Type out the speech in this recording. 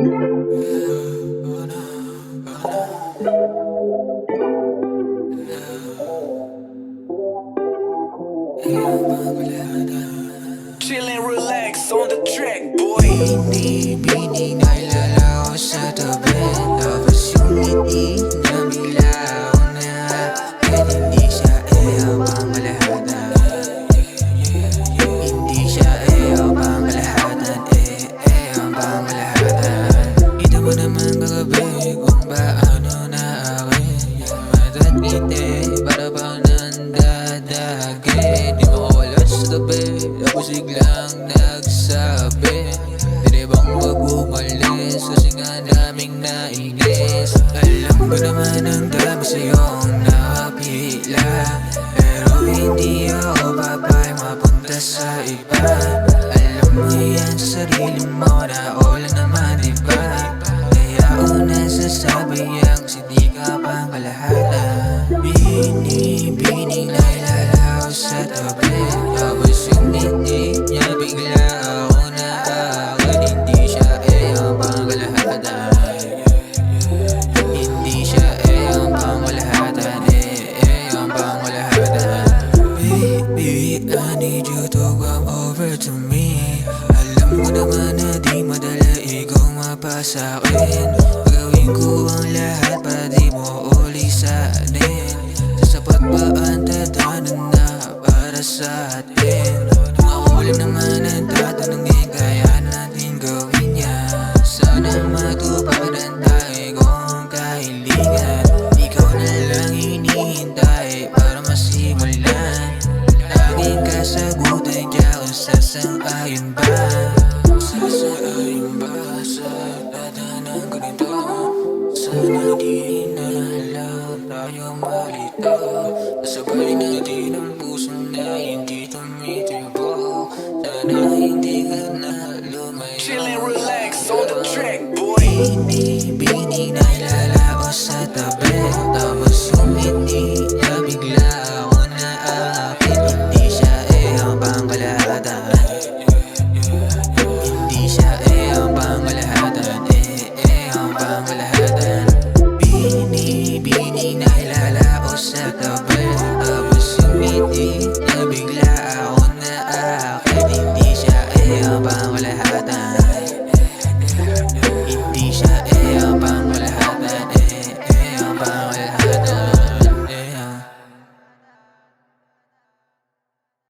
Chill and relax on the track, boy. Tabi Tapos biglang nagsabi. Pwede bang wag umalis? Kasi nga daming nainis. Alam ko naman ang dami sa'yong nakapila Pero hindi ako babay mapunta sa iba. Alam mo yan sa sarili mo na wala naman iba. Kaya una sasabi yan kasi di ka pang kalahatan Binibining na ilalaw sa tabi come over to me? Alam mo naman na di madala ikaw mapasakin Gawin ko ang lahat para di mo ulisanin Sasapat ba ang tatanan na para sa atin? Kung ako lang naman ang tatanungin kaya natin gawin yan. Sana matuparan tayo kung kahilingan. Ikaw na lang hinihintay para masimulan. Laging kasagutan sasang-ayon ba Sasang-ayon ba sa tatanang ganito Sana di na lang tayo malito Kasabay natin ang puso na hindi tumitibo Sana hindi ka na lumayo Chill and relax on the track, boy. Binibining na